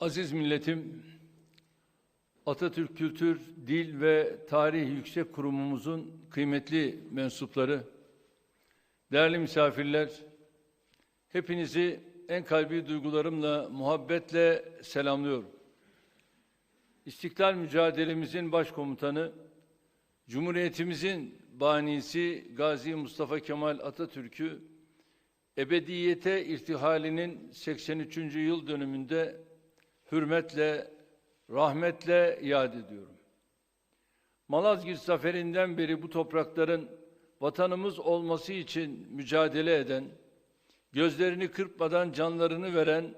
Aziz milletim, Atatürk Kültür, Dil ve Tarih Yüksek Kurumumuzun kıymetli mensupları, değerli misafirler, hepinizi en kalbi duygularımla, muhabbetle selamlıyorum. İstiklal mücadelemizin başkomutanı, Cumhuriyetimizin banisi Gazi Mustafa Kemal Atatürk'ü ebediyete irtihalinin 83. yıl dönümünde hürmetle, rahmetle yad ediyorum. Malazgirt zaferinden beri bu toprakların vatanımız olması için mücadele eden, gözlerini kırpmadan canlarını veren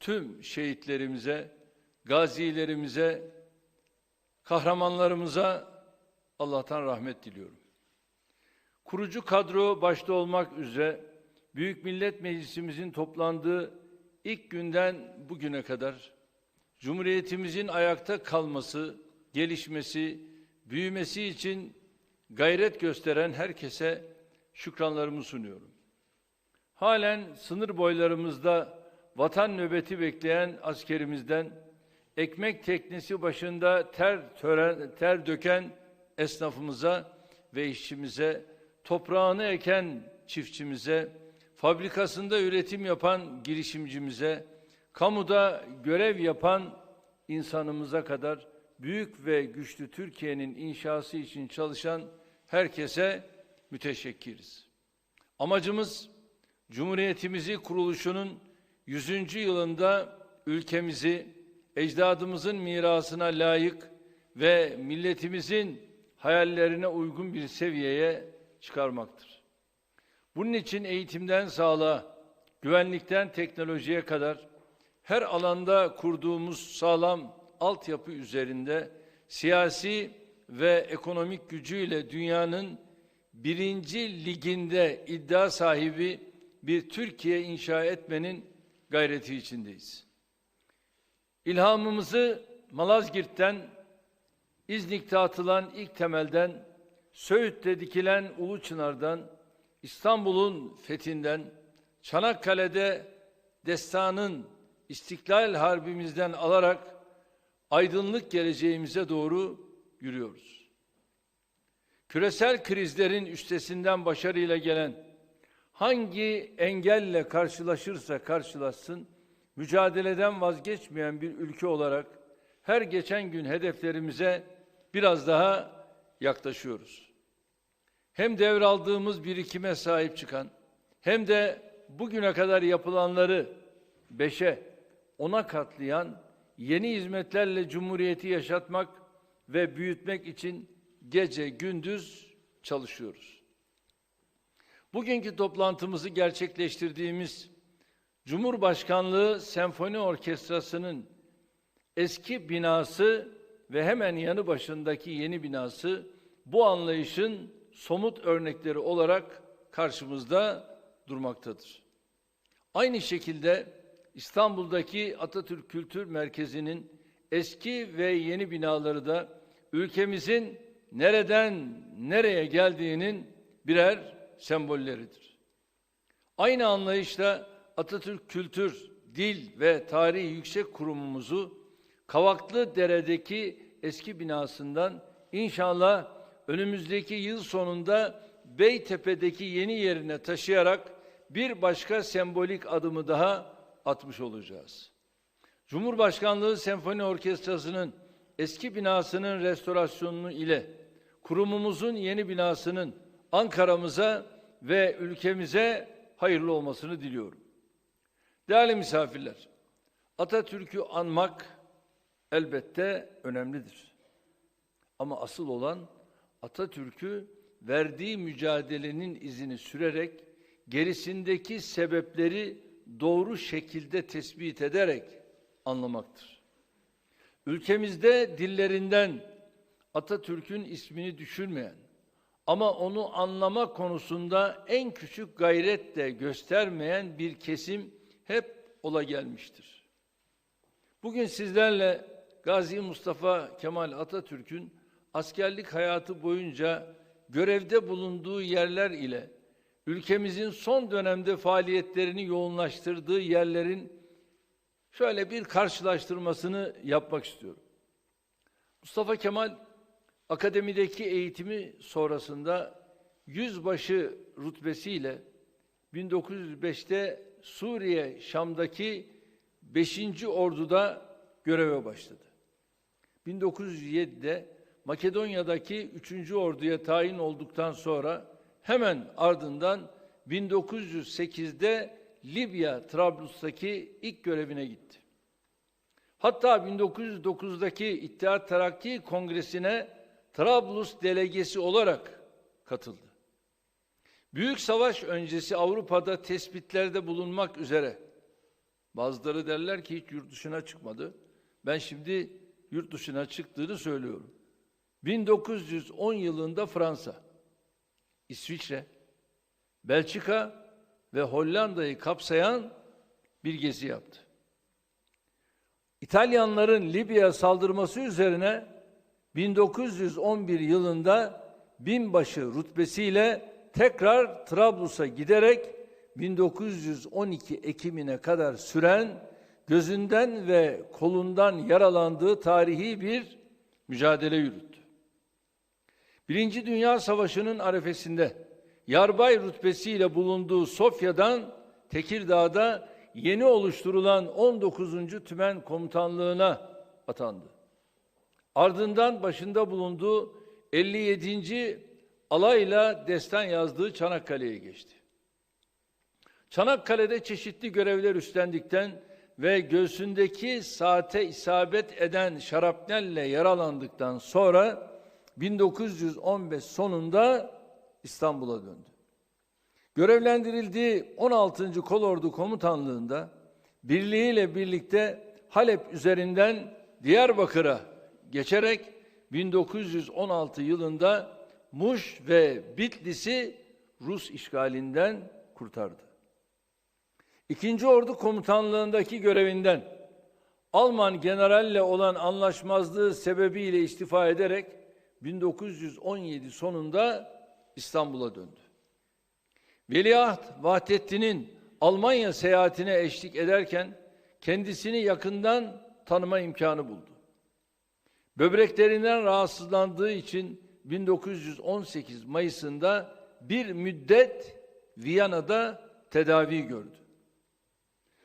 tüm şehitlerimize, gazilerimize, kahramanlarımıza Allah'tan rahmet diliyorum. Kurucu kadro başta olmak üzere Büyük Millet Meclisimizin toplandığı ilk günden bugüne kadar Cumhuriyetimizin ayakta kalması, gelişmesi, büyümesi için gayret gösteren herkese şükranlarımı sunuyorum. Halen sınır boylarımızda vatan nöbeti bekleyen askerimizden, ekmek teknesi başında ter, tören, ter döken esnafımıza ve işçimize, toprağını eken çiftçimize, fabrikasında üretim yapan girişimcimize, kamuda görev yapan insanımıza kadar büyük ve güçlü Türkiye'nin inşası için çalışan herkese müteşekkiriz. Amacımız Cumhuriyetimizi kuruluşunun 100. yılında ülkemizi ecdadımızın mirasına layık ve milletimizin hayallerine uygun bir seviyeye çıkarmaktır. Bunun için eğitimden sağlığa, güvenlikten teknolojiye kadar her alanda kurduğumuz sağlam altyapı üzerinde siyasi ve ekonomik gücüyle dünyanın birinci liginde iddia sahibi bir Türkiye inşa etmenin gayreti içindeyiz. İlhamımızı Malazgirt'ten, İznik'te atılan ilk temelden, Söğüt'te dikilen Ulu Çınar'dan, İstanbul'un fethinden, Çanakkale'de destanın İstiklal Harbimizden alarak aydınlık geleceğimize doğru yürüyoruz. Küresel krizlerin üstesinden başarıyla gelen hangi engelle karşılaşırsa karşılaşsın mücadeleden vazgeçmeyen bir ülke olarak her geçen gün hedeflerimize biraz daha yaklaşıyoruz. Hem devraldığımız birikime sahip çıkan hem de bugüne kadar yapılanları beşe, ona katlayan yeni hizmetlerle Cumhuriyeti yaşatmak ve büyütmek için gece gündüz çalışıyoruz. Bugünkü toplantımızı gerçekleştirdiğimiz Cumhurbaşkanlığı Senfoni Orkestrası'nın eski binası ve hemen yanı başındaki yeni binası bu anlayışın somut örnekleri olarak karşımızda durmaktadır. Aynı şekilde İstanbul'daki Atatürk Kültür Merkezi'nin eski ve yeni binaları da ülkemizin nereden nereye geldiğinin birer sembolleridir. Aynı anlayışla Atatürk Kültür, Dil ve Tarih Yüksek Kurumumuzu Kavaklı Dere'deki eski binasından inşallah önümüzdeki yıl sonunda Beytepe'deki yeni yerine taşıyarak bir başka sembolik adımı daha atmış olacağız. Cumhurbaşkanlığı Senfoni Orkestrası'nın eski binasının restorasyonunu ile kurumumuzun yeni binasının Ankara'mıza ve ülkemize hayırlı olmasını diliyorum. Değerli misafirler, Atatürk'ü anmak elbette önemlidir. Ama asıl olan Atatürk'ü verdiği mücadelenin izini sürerek gerisindeki sebepleri doğru şekilde tespit ederek anlamaktır. Ülkemizde dillerinden Atatürk'ün ismini düşürmeyen ama onu anlama konusunda en küçük gayret de göstermeyen bir kesim hep ola gelmiştir. Bugün sizlerle Gazi Mustafa Kemal Atatürk'ün askerlik hayatı boyunca görevde bulunduğu yerler ile ülkemizin son dönemde faaliyetlerini yoğunlaştırdığı yerlerin şöyle bir karşılaştırmasını yapmak istiyorum. Mustafa Kemal akademideki eğitimi sonrasında yüzbaşı rütbesiyle 1905'te Suriye Şam'daki 5. Ordu'da göreve başladı. 1907'de Makedonya'daki 3. Ordu'ya tayin olduktan sonra hemen ardından 1908'de Libya Trablus'taki ilk görevine gitti. Hatta 1909'daki İttihat Terakki Kongresi'ne Trablus delegesi olarak katıldı. Büyük savaş öncesi Avrupa'da tespitlerde bulunmak üzere bazıları derler ki hiç yurt dışına çıkmadı. Ben şimdi yurt dışına çıktığını söylüyorum. 1910 yılında Fransa, İsviçre, Belçika ve Hollanda'yı kapsayan bir gezi yaptı. İtalyanların Libya'ya saldırması üzerine 1911 yılında binbaşı rütbesiyle tekrar Trablus'a giderek 1912 Ekim'ine kadar süren gözünden ve kolundan yaralandığı tarihi bir mücadele yürüttü. Birinci Dünya Savaşı'nın arefesinde yarbay rütbesiyle bulunduğu Sofya'dan Tekirdağ'da yeni oluşturulan 19. Tümen Komutanlığı'na atandı. Ardından başında bulunduğu 57. alayla destan yazdığı Çanakkale'ye geçti. Çanakkale'de çeşitli görevler üstlendikten ve göğsündeki saate isabet eden şarapnelle yaralandıktan sonra 1915 sonunda İstanbul'a döndü. Görevlendirildiği 16. Kolordu Komutanlığı'nda birliğiyle birlikte Halep üzerinden Diyarbakır'a geçerek 1916 yılında Muş ve Bitlis'i Rus işgalinden kurtardı. İkinci Ordu Komutanlığındaki görevinden Alman generalle olan anlaşmazlığı sebebiyle istifa ederek 1917 sonunda İstanbul'a döndü. Veliaht Vahdettin'in Almanya seyahatine eşlik ederken kendisini yakından tanıma imkanı buldu. Böbreklerinden rahatsızlandığı için 1918 Mayıs'ında bir müddet Viyana'da tedavi gördü.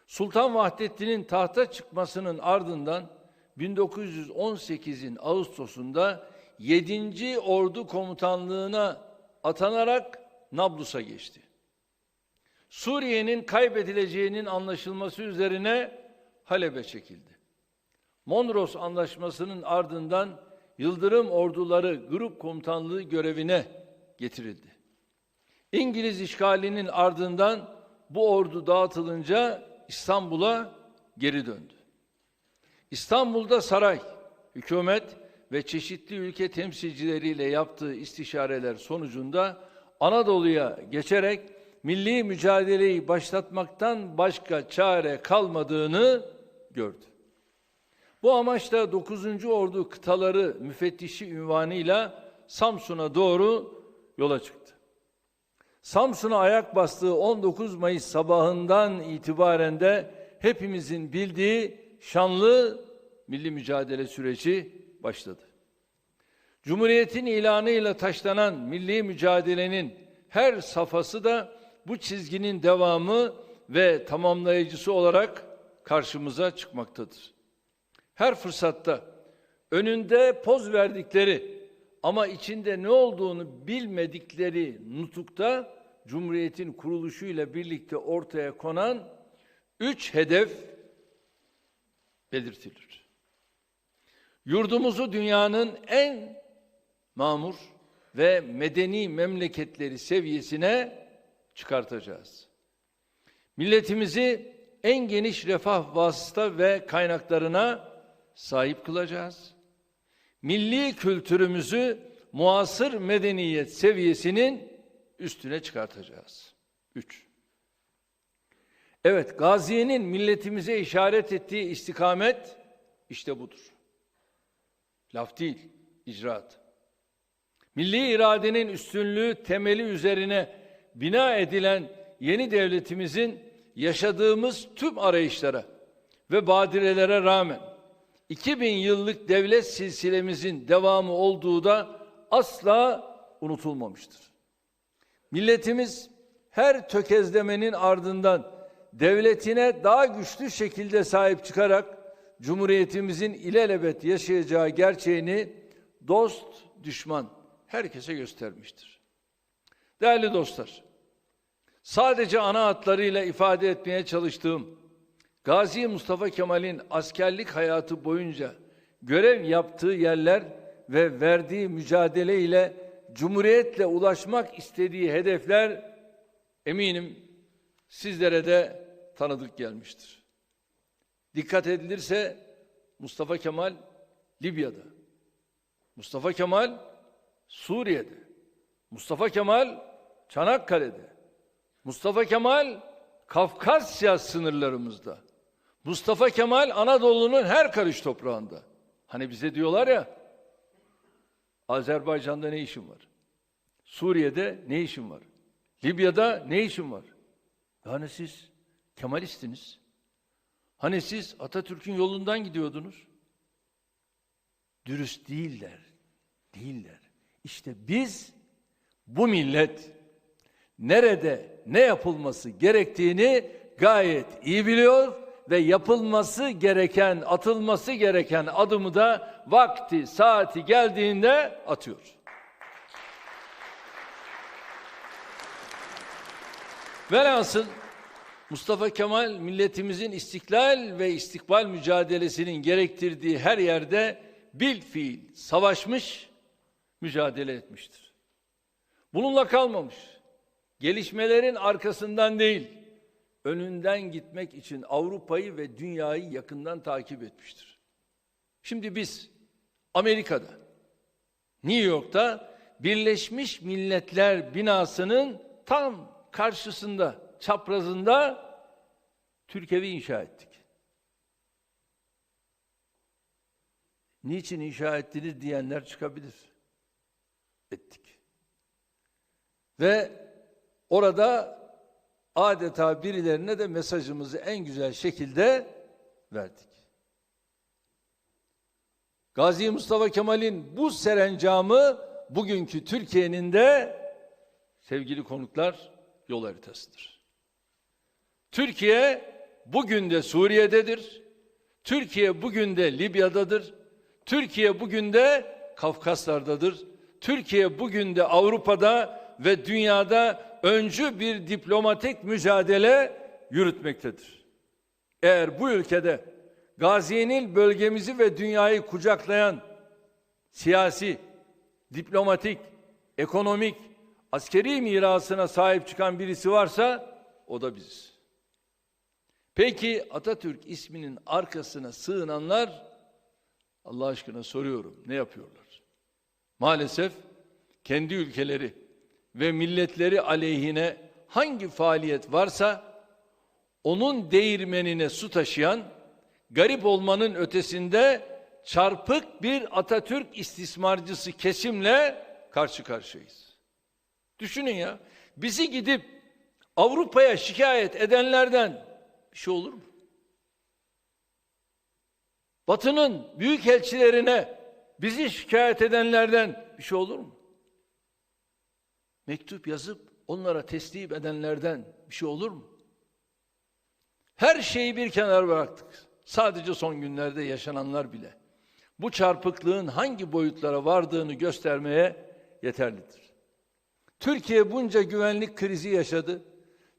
Sultan Vahdettin'in tahta çıkmasının ardından 1918'in Ağustos'unda 7. Ordu Komutanlığı'na atanarak Nablus'a geçti. Suriye'nin kaybedileceğinin anlaşılması üzerine Halep'e çekildi. Mondros Anlaşması'nın ardından Yıldırım Orduları Grup Komutanlığı görevine getirildi. İngiliz işgalinin ardından bu ordu dağıtılınca İstanbul'a geri döndü. İstanbul'da saray, hükümet ve çeşitli ülke temsilcileriyle yaptığı istişareler sonucunda Anadolu'ya geçerek milli mücadeleyi başlatmaktan başka çare kalmadığını gördü. Bu amaçla 9. Ordu Kıtaları Müfettişi ünvanıyla Samsun'a doğru yola çıktı. Samsun'a ayak bastığı 19 Mayıs sabahından itibaren de hepimizin bildiği şanlı milli mücadele süreci başladı. Cumhuriyetin ilanıyla taşlanan milli mücadelenin her safhası da bu çizginin devamı ve tamamlayıcısı olarak karşımıza çıkmaktadır. Her fırsatta önünde poz verdikleri ama içinde ne olduğunu bilmedikleri nutukta Cumhuriyetin kuruluşuyla birlikte ortaya konan üç hedef belirtilir. Yurdumuzu dünyanın en mamur ve medeni memleketleri seviyesine çıkartacağız. Milletimizi en geniş refah vasıta ve kaynaklarına sahip kılacağız. Milli kültürümüzü muasır medeniyet seviyesinin üstüne çıkartacağız. Üç. Evet, Gaziye'nin milletimize işaret ettiği istikamet işte budur. Laf değil, icraat. Milli iradenin üstünlüğü temeli üzerine bina edilen yeni devletimizin yaşadığımız tüm arayışlara ve badirelere rağmen 2000 yıllık devlet silsilemizin devamı olduğu da asla unutulmamıştır. Milletimiz her tökezlemenin ardından devletine daha güçlü şekilde sahip çıkarak Cumhuriyetimizin ilelebet yaşayacağı gerçeğini dost, düşman herkese göstermiştir. Değerli dostlar, sadece ana hatlarıyla ifade etmeye çalıştığım Gazi Mustafa Kemal'in askerlik hayatı boyunca görev yaptığı yerler ve verdiği mücadele ile Cumhuriyetle ulaşmak istediği hedefler eminim sizlere de tanıdık gelmiştir. Dikkat edilirse Mustafa Kemal Libya'da, Mustafa Kemal Suriye'de, Mustafa Kemal Çanakkale'de, Mustafa Kemal Kafkasya sınırlarımızda, Mustafa Kemal Anadolu'nun her karış toprağında. Hani bize diyorlar ya, Azerbaycan'da ne işin var? Suriye'de ne işin var? Libya'da ne işin var? Yani siz Kemalistiniz. Hani siz Atatürk'ün yolundan gidiyordunuz? Dürüst değiller. Değiller. İşte biz bu millet nerede ne yapılması gerektiğini gayet iyi biliyor ve yapılması gereken, atılması gereken adımı da vakti, saati geldiğinde atıyor. Velhasıl Mustafa Kemal milletimizin istiklal ve istikbal mücadelesinin gerektirdiği her yerde bil fiil savaşmış, mücadele etmiştir. Bununla kalmamış. Gelişmelerin arkasından değil, önünden gitmek için Avrupa'yı ve dünyayı yakından takip etmiştir. Şimdi biz Amerika'da, New York'ta Birleşmiş Milletler binasının tam karşısında, çaprazında Türk inşa ettik. Niçin inşa ettiniz diyenler çıkabilir. Ettik. Ve orada adeta birilerine de mesajımızı en güzel şekilde verdik. Gazi Mustafa Kemal'in bu serencamı bugünkü Türkiye'nin de sevgili konuklar yol haritasıdır. Türkiye bugün de Suriye'dedir. Türkiye bugün de Libya'dadır. Türkiye bugün de Kafkaslar'dadır. Türkiye bugün de Avrupa'da ve dünyada öncü bir diplomatik mücadele yürütmektedir. Eğer bu ülkede Gazi'nin bölgemizi ve dünyayı kucaklayan siyasi, diplomatik, ekonomik, askeri mirasına sahip çıkan birisi varsa o da biziz. Peki Atatürk isminin arkasına sığınanlar Allah aşkına soruyorum ne yapıyorlar? Maalesef kendi ülkeleri ve milletleri aleyhine hangi faaliyet varsa onun değirmenine su taşıyan garip olmanın ötesinde çarpık bir Atatürk istismarcısı kesimle karşı karşıyayız. Düşünün ya. Bizi gidip Avrupa'ya şikayet edenlerden bir şey olur mu? Batı'nın büyük elçilerine bizi şikayet edenlerden bir şey olur mu? Mektup yazıp onlara teslim edenlerden bir şey olur mu? Her şeyi bir kenara bıraktık. Sadece son günlerde yaşananlar bile. Bu çarpıklığın hangi boyutlara vardığını göstermeye yeterlidir. Türkiye bunca güvenlik krizi yaşadı.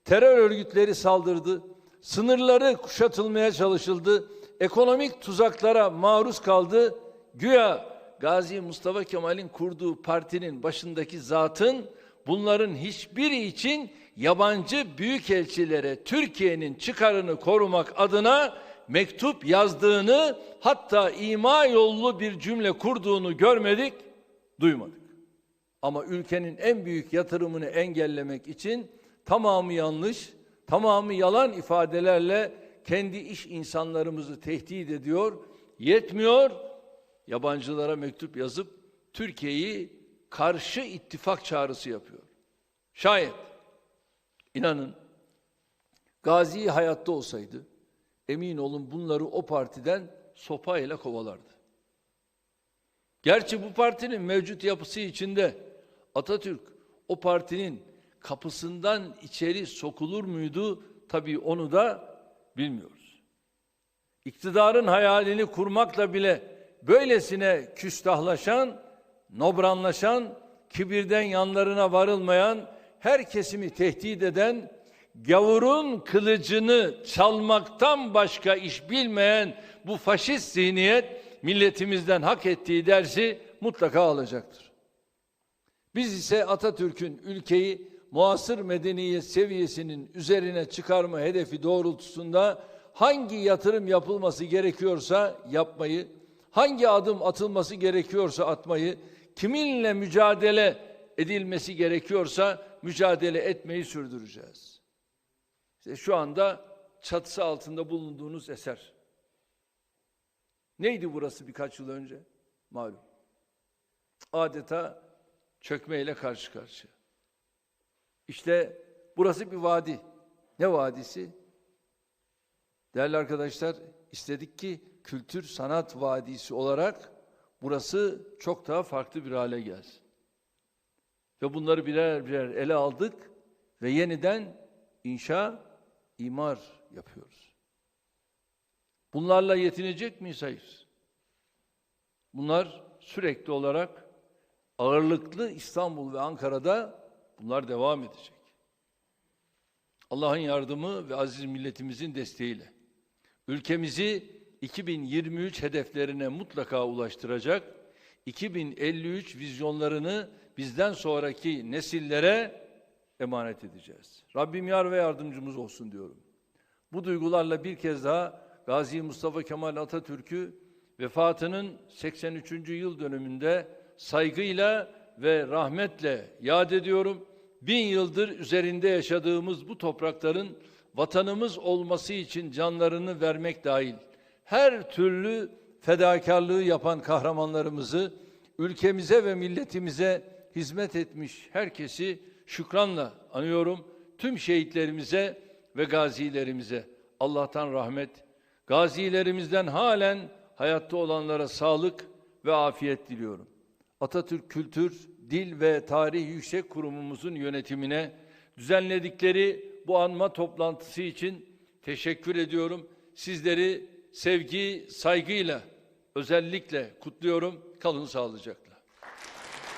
Terör örgütleri saldırdı. Sınırları kuşatılmaya çalışıldı. Ekonomik tuzaklara maruz kaldı. Güya Gazi Mustafa Kemal'in kurduğu partinin başındaki zatın bunların hiçbiri için yabancı büyükelçilere Türkiye'nin çıkarını korumak adına mektup yazdığını hatta ima yollu bir cümle kurduğunu görmedik, duymadık. Ama ülkenin en büyük yatırımını engellemek için tamamı yanlış, tamamı yalan ifadelerle kendi iş insanlarımızı tehdit ediyor. Yetmiyor, yabancılara mektup yazıp Türkiye'yi karşı ittifak çağrısı yapıyor. Şayet inanın Gazi hayatta olsaydı, emin olun bunları o partiden sopayla kovalardı. Gerçi bu partinin mevcut yapısı içinde Atatürk o partinin kapısından içeri sokulur muydu? Tabii onu da bilmiyoruz. İktidarın hayalini kurmakla bile böylesine küstahlaşan, nobranlaşan, kibirden yanlarına varılmayan, her kesimi tehdit eden, gavurun kılıcını çalmaktan başka iş bilmeyen bu faşist zihniyet milletimizden hak ettiği dersi mutlaka alacaktır. Biz ise Atatürk'ün ülkeyi muasır medeniyet seviyesinin üzerine çıkarma hedefi doğrultusunda hangi yatırım yapılması gerekiyorsa yapmayı, hangi adım atılması gerekiyorsa atmayı, kiminle mücadele edilmesi gerekiyorsa mücadele etmeyi sürdüreceğiz. İşte şu anda çatısı altında bulunduğunuz eser. Neydi burası birkaç yıl önce? Malum. Adeta çökmeyle karşı karşıya. İşte burası bir vadi. Ne vadisi? Değerli arkadaşlar, istedik ki kültür sanat vadisi olarak burası çok daha farklı bir hale gelsin. Ve bunları birer birer ele aldık ve yeniden inşa, imar yapıyoruz. Bunlarla yetinecek miyiz? Hayır. Bunlar sürekli olarak ağırlıklı İstanbul ve Ankara'da bunlar devam edecek. Allah'ın yardımı ve aziz milletimizin desteğiyle ülkemizi 2023 hedeflerine mutlaka ulaştıracak, 2053 vizyonlarını bizden sonraki nesillere emanet edeceğiz. Rabbim yar ve yardımcımız olsun diyorum. Bu duygularla bir kez daha Gazi Mustafa Kemal Atatürk'ü vefatının 83. yıl dönümünde saygıyla ve rahmetle yad ediyorum. Bin yıldır üzerinde yaşadığımız bu toprakların vatanımız olması için canlarını vermek dahil her türlü fedakarlığı yapan kahramanlarımızı ülkemize ve milletimize hizmet etmiş herkesi şükranla anıyorum. Tüm şehitlerimize ve gazilerimize Allah'tan rahmet, gazilerimizden halen hayatta olanlara sağlık ve afiyet diliyorum. Atatürk Kültür, Dil ve Tarih Yüksek Kurumumuzun yönetimine düzenledikleri bu anma toplantısı için teşekkür ediyorum. Sizleri sevgi, saygıyla özellikle kutluyorum. Kalın sağlıcakla.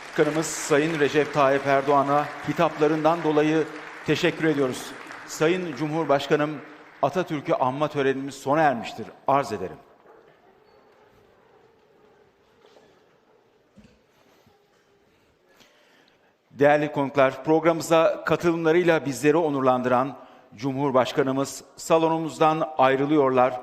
Başkanımız Sayın Recep Tayyip Erdoğan'a hitaplarından dolayı teşekkür ediyoruz. Sayın Cumhurbaşkanım Atatürk'ü anma törenimiz sona ermiştir. Arz ederim. Değerli konuklar, programımıza katılımlarıyla bizleri onurlandıran Cumhurbaşkanımız salonumuzdan ayrılıyorlar.